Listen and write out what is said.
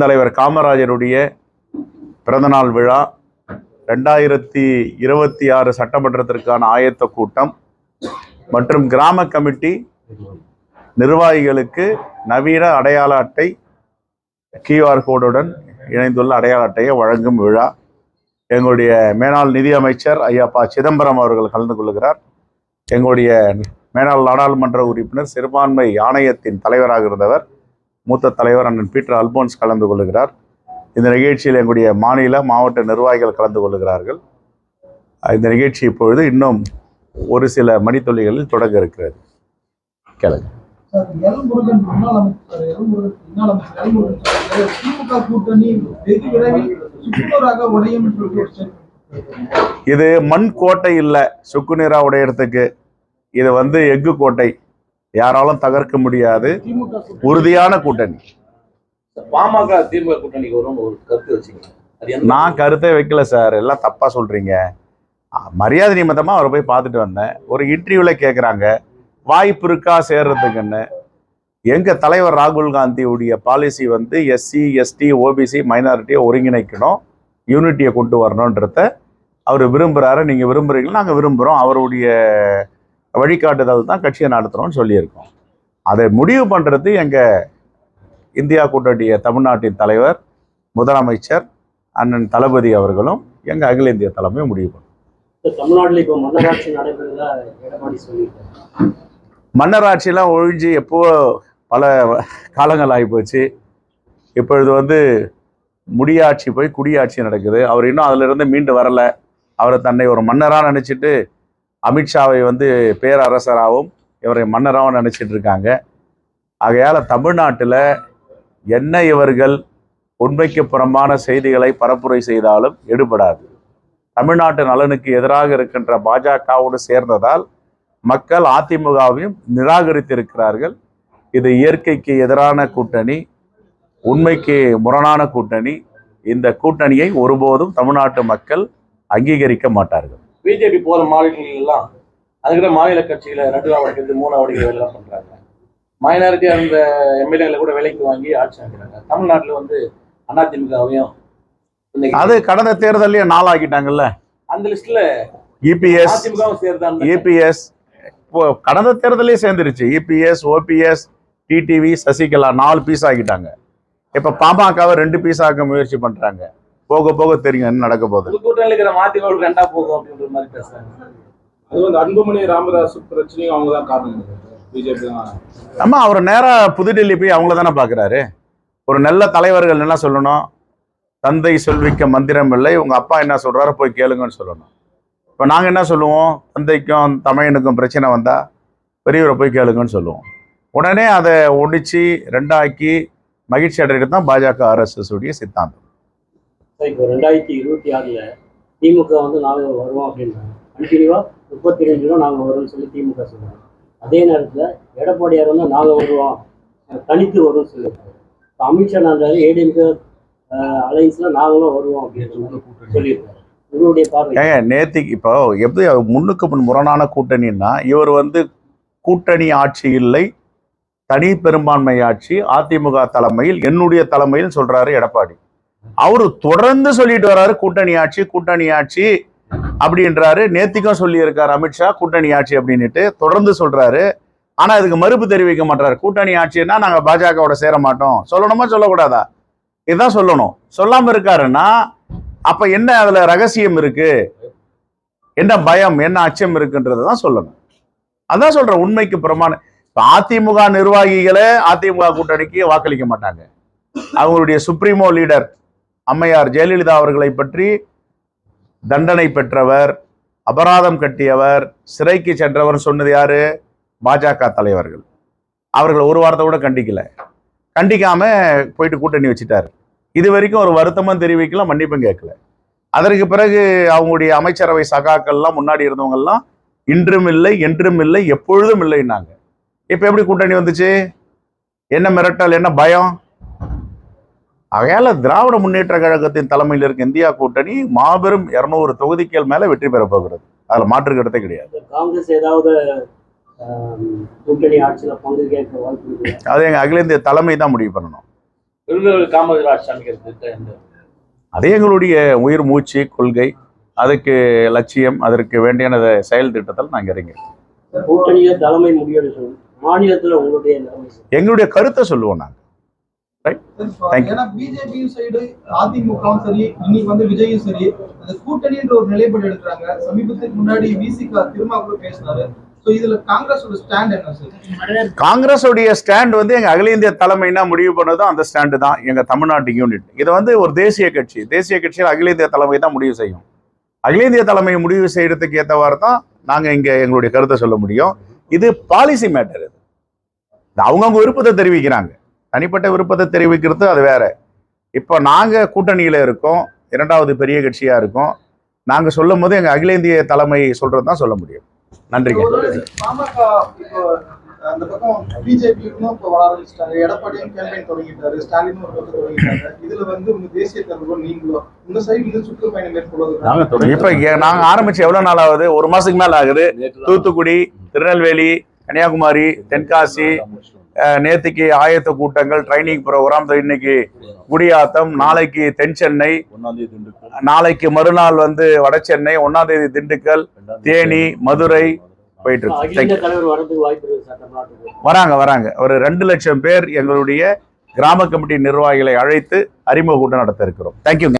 தலைவர் காமராஜருடைய பிறந்தநாள் விழா ரெண்டாயிரத்தி இருபத்தி ஆறு சட்டமன்றத்திற்கான ஆயத்த கூட்டம் மற்றும் கிராம கமிட்டி நிர்வாகிகளுக்கு நவீன அடையாள அட்டை கியூஆர் கோடுடன் இணைந்துள்ள அடையாள அட்டையை வழங்கும் விழா. எங்களுடைய மேனாள் நிதி அமைச்சர் ஐயா ப சிதம்பரம் அவர்கள் கலந்து கொள்கிறார். எங்களுடைய மேனாள் நாடாளுமன்ற உறுப்பினர் சிறுபான்மை ஆணையத்தின் தலைவராக இருந்தவர். மூத்த தலைவர் அண்ணன் பீட்டர் அல்போன்ஸ் கலந்து கொள்கிறார் இந்த நிகழ்ச்சியில் எங்களுடைய மாநில மாவட்ட நிர்வாகிகள் கலந்து கொள்கிறார்கள் இந்த நிகழ்ச்சி இப்பொழுது இன்னும் ஒரு சில மணித்துளிகளில் தொடங்க இருக்கிறது. கேளுங்க. இது மண் கோட்டை இல்லை சுக்குநீரா உடையறதுக்கு. இது வந்து எஃகு கோட்டை. யாராலும் தகர்க்க முடியாது. உறுதியான கூட்டணி. பாமக திமுக கூட்டணிக்கு வரும் ஒரு கருத்து வச்சுங்க அது எந்த நான் கருத்தே வைக்கல சார். எல்லாம் தப்பா சொல்றீங்க. மரியாதை நிமித்தமா அவரை போய் பார்த்துட்டு வந்தேன். ஒரு இன்டர்வியூல கேட்குறாங்க வாய்ப்பு இருக்கா சேர்றதுக்குன்னு. எங்க தலைவர் ராகுல் காந்தியுடைய பாலிசி வந்து எஸ்சி எஸ்டி ஓபிசி மைனாரிட்டியை ஒருங்கிணைக்கணும். யூனிட்டியை கொண்டு வரணுன்றத அவர் விரும்புறாரு. நீங்க விரும்புறீங்களா? நாங்க விரும்புறோம். அவருடைய வழிகாட்டுதல் தான் கட்சியை நடத்துறோம்னு சொல்லியிருக்கோம். அதை முடிவு பண்றது எங்க இந்தியா கூட்டணிய தமிழ்நாட்டின் தலைவர் முதலமைச்சர் அண்ணன் தளபதி அவர்களும் எங்க அகில இந்திய தலைமையும் முடிவு பண்ணும். தமிழ்நாட்டுல இப்போ மன்னராட்சி நடைபெறதா எடப்பாடி சொல்லியிருக்காரு. மன்னராட்சியெல்லாம் ஒழிஞ்சு எப்போ பல காலங்கள் ஆகி போச்சு. இப்பொழுது வந்து முடியாட்சி போய் குடியாட்சி நடக்குது. அவர் இன்னும் அதுல இருந்து மீண்டு வரல. அவரை தன்னை ஒரு மன்னராக நினைச்சிட்டு அமித்ஷாவை வந்து பேரரசராகவும் இவரை மன்னராகவும் நினச்சிட்டு இருக்காங்க. ஆகையால் தமிழ்நாட்டில் என்ன இவர்கள் உண்மைக்கு புறம்பான செய்திகளை பரப்புரை செய்தாலும் எடுபடாது. தமிழ்நாட்டு நலனுக்கு எதிராக இருக்கின்ற பாஜகவோடு சேர்ந்ததால் மக்கள் அதிமுகவையும் நிராகரித்திருக்கிறார்கள். இது இயற்கைக்கு எதிரான கூட்டணி உண்மைக்கு முரணான கூட்டணி. இந்த கூட்டணியை ஒருபோதும் தமிழ்நாட்டு மக்கள் அங்கீகரிக்க மாட்டார்கள். பிஜேபி போற மாநிலங்கள் எல்லாம் அதுக்கிற மாநில கட்சிகளை நடுவா உடைக்கிறது மூணா உடைக்கிற வேலை எல்லாம் பண்றாங்க. மைனாரிட்டி அந்த எம்எல்ஏகளை கூட விலைக்கு வாங்கி ஆட்சி அமைக்கிறாங்க. தமிழ்நாட்டுல வந்து அதிமுகவையும் அது கடந்த தேர்தலையே நாளாக்கிட்டாங்கல்ல? அந்த லிஸ்ட்ல இபிஎஸ் சேர்தான் இபிஎஸ் இப்போ கடந்த தேர்தலே சேர்ந்துருச்சு. இபிஎஸ் ஓபிஎஸ் டிடிவி சசிகலா நாலு பீஸ் ஆக்கிட்டாங்க. இப்போ பாமகவை ரெண்டு பீஸ் ஆக்க முயற்சி பண்றாங்க. போக போக தெரியும் என்ன நடக்க போகுது. புது கூட்டணியில் இருக்கிற மதிமுக ரெண்டா போகும் அப்படின்ற மாதிரி பேசுறாங்க. அது வந்து அன்புமணி ராமதாஸ் பிரச்சனையும் அவங்க தான் காரணம். பிஜேபி தான். அம்மா அவர் நேரா புதுடெல்லி போய் அவங்கள தானே பார்க்குறாரு ஒரு நல்ல தலைவர்கள் என்ன சொல்லணும்? தந்தை சொல்விக்க மந்திரம் இல்லை. உங்க அப்பா என்ன சொல்றாரோ போய் கேளுங்கன்னு சொல்லணும். இப்போ நாங்க என்ன சொல்லுவோம்? தந்தைக்கும் தமையனுக்கும் பிரச்சனை வந்தா பெரியவரை போய் கேளுங்கன்னு சொல்லுவோம். உடனே அதை ஒடிச்சு ரெண்டாக்கி மகிழ்ச்சி அடைகிறது தான் பாஜக ஆர்எஸ்எஸ் உடைய சித்தாந்தம். இப்போ ரெண்டாயிரத்தி இருபத்தி ஆறுல திமுக வந்து நாங்கள் வருவோம் அப்படின்றாங்க. கண்டினியூவா முப்பத்தி ரெண்டு ரூபா நாங்க வருவோம்னு சொல்லி திமுக சொல்கிறாங்க அதே நேரத்துல எடப்பாடியார் வந்து நாங்கள் வருவோம் தனித்து வருவோம்னு சொல்லியிருக்காரு. இப்போ அமித்ஷா நாங்கள் ஏடிஎம்கே அலைன்ஸ்ல நாங்களும் வருவோம் அப்படின்னு சொல்லியிருக்காரு. ஏங்க நேத்திக்கு இப்போ எப்படி முன்னுக்கு முன் முரணான கூட்டணின்னா இவர் வந்து கூட்டணி ஆட்சி இல்லை தனி பெரும்பான்மை ஆட்சி அதிமுக தலைமையில் என்னுடைய தலைமையில் சொல்றாரு எடப்பாடி. அவரு தொடர்ந்து சொல்லிட்டு வர்றாரு கூட்டணி ஆட்சி கூட்டணி ஆட்சி அப்படின்றாரு. நேத்திக்கும் சொல்லியிருக்காரு அமித்ஷா கூட்டணி ஆட்சி அப்படின்னுட்டு தொடர்ந்து சொல்றாரு. ஆனா இதுக்கு மறுப்பு தெரிவிக்க மாட்டாரு. கூட்டணி ஆட்சின்னா நாங்க பாஜகவோட சேர மாட்டோம். சொல்லணுமா சொல்லக்கூடாதா? இதுதான் சொல்லணும். சொல்லாம இருக்காருன்னா அப்ப என்ன அதுல ரகசியம் இருக்கு? என்ன பயம் என்ன அச்சம் இருக்குன்றதை தான் சொல்லணும். அதான் சொல்றேன் உண்மைக்கு பிரமாணம் அதிமுக நிர்வாகிகளே அதிமுக கூட்டணிக்கு வாக்களிக்க மாட்டாங்க. அவங்களுடைய சுப்ரீமோ லீடர் அம்மையார் ஜெயலலிதா அவர்களை பற்றி தண்டனை பெற்றவர் அபராதம் கட்டியவர் சிறைக்கு சென்றவர் சொன்னது யாரு? பாஜக தலைவர்கள். அவர்கள் ஒரு வாரத்தை கூட கண்டிக்கல. கண்டிக்காம போயிட்டு கூட்டணி வச்சுட்டாரு. இது வரைக்கும் ஒரு வருத்தமும் தெரிவிக்கல மன்னிப்பும் கேட்கல. அதற்கு பிறகு அவங்களுடைய அமைச்சரவை சகாக்கள்லாம் முன்னாடி இருந்தவங்கெல்லாம் இன்றும் இல்லை என்றும் இல்லை எப்பொழுதும் இல்லைன்னாங்க. இப்போ எப்படி கூட்டணி வந்துச்சு? என்ன மிரட்டல் என்ன பயம்? ஆகையால திராவிட முன்னேற்ற கழகத்தின் தலைமையில் இருக்க இந்தியா கூட்டணி மாபெரும் இருநூறு தொகுதிகள் மேல வெற்றி பெறப் போகிறது. அதுல மாற்று கருத்தே கிடையாது. காங்கிரஸ் ஏதாவது கூட்டணி ஆட்சியில பங்கு அது எங்க அகில இந்திய தலைமை தான் முடிவு பண்ணணும். அதே எங்களுடைய உயிர் மூச்சு கொள்கை அதுக்கு லட்சியம் அதற்கு வேண்டியனத செயல் திட்டத்தில் நாங்கள் இறங்கி கூட்டணியில தலைமை முடிவெடுக்கணும். மாநிலத்துல உங்களுடைய. எங்களுடைய கருத்தை சொல்லுவோம் நாங்கள். ஏன்னா பிஜேபியும் சைடு அதிமுகவும் சரி இன்னைக்கு வந்து விஜயும் சரி அந்த கூட்டணின்ற ஒரு நிலைப்பாடு எடுக்கிறாங்க. சமீபத்துக்கு முன்னாடி விசிகா திருமா கூட பேசினாரு. சோ இதுல காங்கிரஸோட ஸ்டாண்ட் என்ன சார்? காங்கிரஸுடைய ஸ்டாண்ட் வந்து எங்க அகில இந்திய தலைமைனா முடிவு பண்ணதும் அந்த ஸ்டாண்டு தான். எங்க தமிழ்நாட்டு யூனிட் இது வந்து ஒரு தேசிய கட்சி. தேசிய கட்சியில் அகில இந்திய தலைமை தான் முடிவு செய்யும். அகில இந்திய தலைமை முடிவு செய்யறதுக்கு ஏற்றவாறு தான் நாங்க இங்க எங்களுடைய கருத்தை சொல்ல முடியும். இது பாலிசி மேட்டர் இது அவங்கவுங்க விருப்பத்தை தெரிவிக்கிறாங்க. தனிப்பட்ட விருப்பத்தை தெரிவிக்கிறது அது வேற. இப்போ நாங்க கூட்டணியில இருக்கோம் இரண்டாவது பெரிய கட்சியா இருக்கோம். நாங்க சொல்லும் போது எங்க அகில இந்திய தலைமை சொல்றது தான் சொல்ல முடியும். நன்றிங்க ஒரு பாமக இப்போ அந்த பக்கம் பிஜேபியும் இப்போ வர ஆரம்பிச்சிட்டாங்க. எடப்பாடியும் கேம்பெயின் தொடங்கிட்டாரு ஸ்டாலினும் ஒரு பக்கம் தொடங்கிட்டாங்க. இதுல வந்து உங்க தேசிய தலைவர் நீங்களும் உங்க சைடு வந்து சுற்றுப்பயணம் மேற்கொள்வது இப்ப இங்க நாங்க ஆரம்பிச்சு எவ்வளவு நாள் ஆகுது? ஒரு மாசத்துக்கு மேல ஆகுது. தூத்துக்குடி திருநெல்வேலி கன்னியாகுமரி தென்காசி நேத்திக்கு ஆயத்த கூட்டங்கள் ட்ரைனிங் ப்ரோக்ராம் இன்னைக்கு குடியாத்தம். நாளைக்கு தென் சென்னை நாளைக்கு மறுநாள் வந்து வட சென்னை ஒன்னாம் தேதி திண்டுக்கல் தேனி மதுரை போயிட்டு இருக்கு. வராங்க வராங்க. ஒரு ரெண்டு லட்சம் பேர் எங்களுடைய கிராம கமிட்டி நிர்வாகிகளை அழைத்து அறிமுக கூட்டம் நடத்த இருக்கிறோம். தேங்க்யூங்க